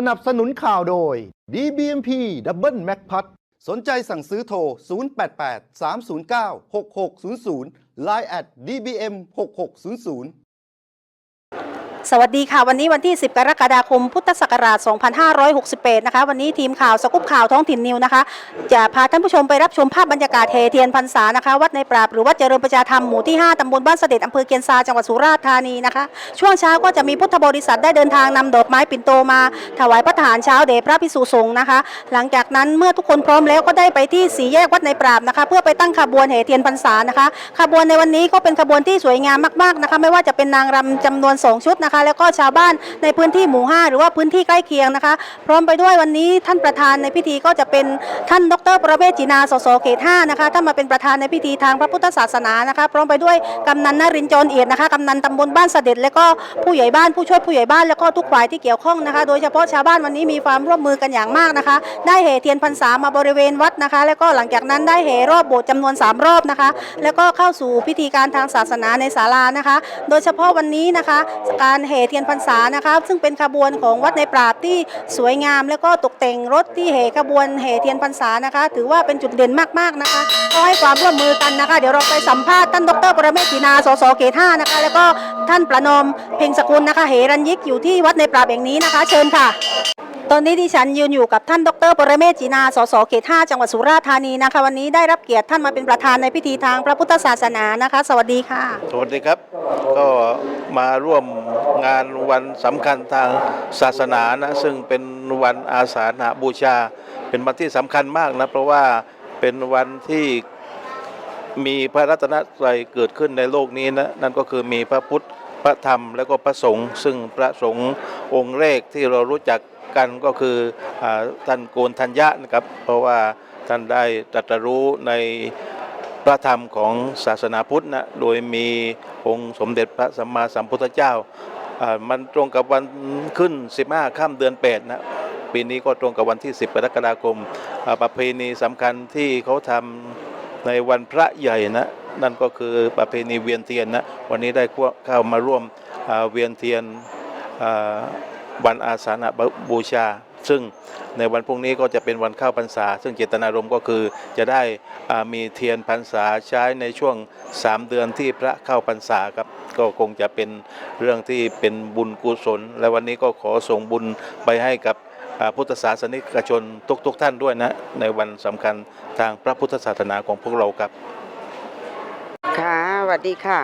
สนับสนุนข่าวโดย DBMP Double Mac p a t สนใจสั่งซื้อโทร 088 309 6600 Line at DBM 6600 สวัสดีค่ะ วันนี้วันที่ 10 กรกฎาคม พุทธศักราช 2568 นะคะ วันนี้ทีมข่าวสกุปข่าวท้องถิ่นนิวนะคะ จะพาท่านผู้ชมไปรับชมภาพบรรยากาศเฮเทียนพรรษานะคะ วัดในปราบหรือวัดเจริญประชาธรรมหมู่ที่ 5 ตำบลบ้านเสด็จอำเภอเกียนซา จังหวัดสุราษฎร์ธานีนะคะ ช่วงเช้าก็จะมีพุทธบริษัทได้เดินทางนำดอกไม้ปิ่นโตมา ถวายพระทหารเช้าเดชพระพิสุสงฆ์นะคะ หลังจากนั้นเมื่อทุกคนพร้อมแล้วก็ได้ไปที่สีแยกวัดในปราบนะคะ เพื่อไปตั้งขบวนแห่เทียนพรรษานะคะ ขบวนในวันนี้ก็เป็นขบวนที่สวยงามมากๆนะคะ ไม่ว่าจะเป็นนางรำจำนวน 2 ชุดนะคะแล้วก็ชาวบ้านในพื้นที่หมู่ 5 หรือว่าพื้นที่ใกล้เคียงนะคะ พร้อมไปด้วยวันนี้ท่านประธานในพิธีก็จะเป็นท่านดร ประเวศจีนาสสเขต5นะคะท่านมาเป็นประธานในพิธีทางพระพุทธศาสนานะคะ พร้อมไปด้วยกำนันนรินจรเอียดนะคะกำนันตำบลบ้านเสด็จและก็ผู้ใหญ่บ้านผู้ช่วยผู้ใหญ่บ้านแล้วก็ทุกฝ่ายที่เกี่ยวข้องนะคะ โดยเฉพาะชาวบ้านวันนี้มีความร่วมมือกันอย่างมากนะคะ ได้แห่เทียนพรรษามาบริเวณวัดนะคะ แล้วก็หลังจากนั้นได้แห่รอบโบสถ์จำนวน 3 รอบนะคะ แล้วก็เข้าสู่พิธีการทางศาสนาในศาลานะคะ โดยเฉพาะวันนี้นะคะ การแห่เทียนพรรษานะคะซึ่งเป็นขบวนของวัดในปราบที่สวยงาม แล้วก็ตกแต่งรถที่แห่ขบวนแห่เทียนพรรษานะคะ ถือว่าเป็นจุดเด่นมากๆนะคะก็ให้ความร่วมมือกันนะคะ เดี๋ยวเราไปสัมภาษณ์ท่านดรปรเมศกีนาสสเขต5นะคะ แล้วก็ท่านประนอมเพ่งสกุลนะคะเหรัญยิกอยู่ที่วัดในปราบแห่งนี้นะคะ เชิญค่ะ ตอนนี้ดิฉันยืนอยู่กับท่านดรปรเมศจีนา สสเขต5จังหวัดสุราษฎร์ธานีนะคะ วันนี้ได้รับเกียรติท่านมาเป็นประธานในพิธีทางพระพุทธศาสนานะคะ สวัสดีค่ะ สวัสดีครับ ก็มาร่วมงานวันสำคัญทางศาสนานะซึ่งเป็นวันอาสาฬหบูชา เป็นวันที่สำคัญมากนะเพราะว่าเป็นวันที่มีพระรัตนตรัยเกิดขึ้นในโลกนี้นะนั่นก็คือมีพระพุทธพระธรรมและก็พระสงฆ์ซึ่งพระสงฆ์องค์แรกที่เรารู้จัก กันก็คืออท่านโกนทัญญะนะครับ เพราะว่าท่านได้ตรัสรู้ในพระธรรมของศาสนาพุทธนะโดยมีองค์สมเด็จพระสัมมาสัมพุทธเจ้า มันตรงกับวันขึ้น 15ค่ำเดือน 8 นะปีนี้ก็ตรงกับวันที่ 10กรกฎาคมประเพณีสำคัญที่เขาทำในวันพระใหญ่นะนั่นก็คือประเพณีเวียนเทียนนะวันนี้ได้เข้ามาร่วมเวียนเทียน วันอาสาฬหบูชา ซึ่งในวันพรุ่งนี้ก็จะเป็นวันเข้าพรรษา ซึ่งเจตนารมณ์ก็คือจะได้มีเทียนพรรษาใช้ในช่วง 3 เดือนที่พระเข้าพรรษาครับก็คงจะเป็นเรื่องที่เป็นบุญกุศล และวันนี้ก็ขอส่งบุญไปให้กับพุทธศาสนิกชนทุกๆทท่านด้วยนะ ในวันสำคัญทางพระพุทธศาสนาของพวกเราครับ ค่ะสวัสดีค่ะ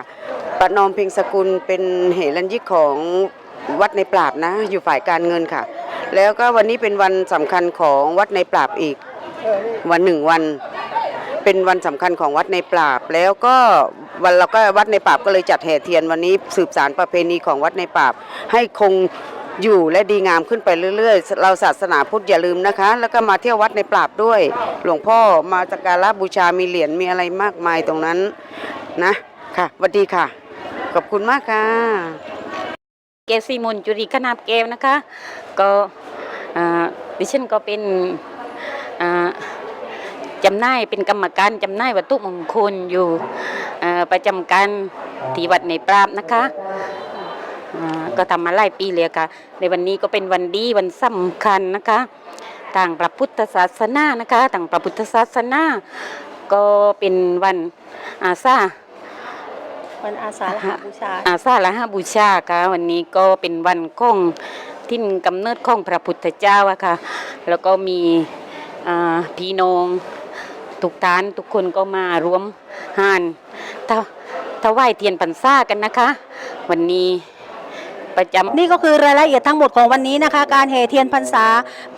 ปนอมเพ็งสกุลเป็นเหรัญยิกของ วัดในปราบนะ อยู่ฝ่ายการเงินค่ะ แล้วก็วันนี้เป็นวันสำคัญของวัดในปราบอีก วันหนึ่งวัน เป็นวันสำคัญของวัดในปราบ แล้วก็วันเราก็วัดในปราบก็เลยจัดแห่เทียนวันนี้สืบสารประเพณีของวัดในปราบ ให้คงอยู่และดีงามขึ้นไปเรื่อยๆ เราศาสนาพุทธอย่าลืมนะคะ แล้วก็มาเที่ยววัดในปราบด้วย หลวงพ่อมาสักการะบูชามีเหรียญมีอะไรมากมายตรงนั้นนะค่ะสวัสดีค่ะ ขอบคุณมากค่ะ เกซีมนจุรีขนาบเกวนะคะ ก็ดิฉันก็เป็นจำหน่ายเป็นกรรมการจำหน่ายวัตถุมงคลอยู่ประจำการที่วัดในปราบนะคะก็ทำมาหลายปีเลยค่ะ ในวันนี้ก็เป็นวันดีวันสำคัญนะคะทางพระพุทธศาสนานะคะทางพระพุทธศาสนาก็เป็นวันอาซา วันอาสาฬหบูชา อาสาฬหบูชาค่ะ วันนี้ก็เป็นวันของทิ้นกำเนิดของพระพุทธเจ้าอะค่ะ แล้วก็มีอ่าพี่น้องทุกท่านทุกคนก็มารวมหานถวถวายเทียนพรรษากันนะคะ วันนี้ ประจำ นี่ก็คือรายละเอียดทั้งหมดของวันนี้นะคะ การแห่เทียนพรรษา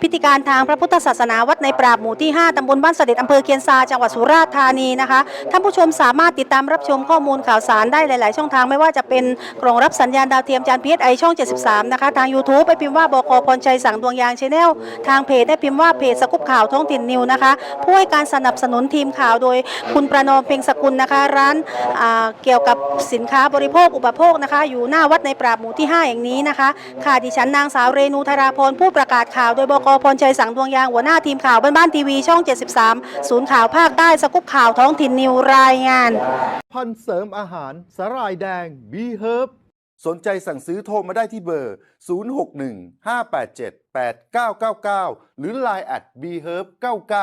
พิธีการทางพระพุทธศาสนาวัดในปราบหมู่ที่ 5 ตำบลบ้านเสด็จอำเภอเคียนซาจังหวัดสุราษฎร์ธานีนะคะ ท่านผู้ชมสามารถติดตามรับชมข้อมูลข่าวสารได้หลาย ๆ ช่องทางไม่ว่าจะเป็นกล่องรับสัญญาณดาวเทียมจานพีเอสไอช่อง 73 นะคะ ทาง YouTube ไปพิมพ์ว่าบกพรชัยสังดวงยางชาแนลทางเพจได้พิมพ์ว่าเพจสกุปข่าวท้องถิ่นนิวนะคะผู้ให้การสนับสนุนทีมข่าวโดยคุณประนอมเพ็งสกุลนะคะ ร้านเกี่ยวกับสินค้าบริโภคอุปโภคนะคะ อยู่หน้าวัดในปราบหมู่ที่ 5อย่งนี้นะคะ ค่ะดิฉันนางสาวเรนูธาราพรผู้ประกาศข่าวโดยบกพรชัยสังดวงยางหัวหน้าทีมข่าวบ้านบ้านทีวีช่อง 73 ศูนย์ข่าวภาคใต้สกุปข่าวท้องถิ่นนิวรายงาน พันเสริมอาหารสาหร่ายแดง B Herb สนใจสั่งซื้อโทรมาได้ที่เบอร์ 061 587 8999 หรือ Line at bherb99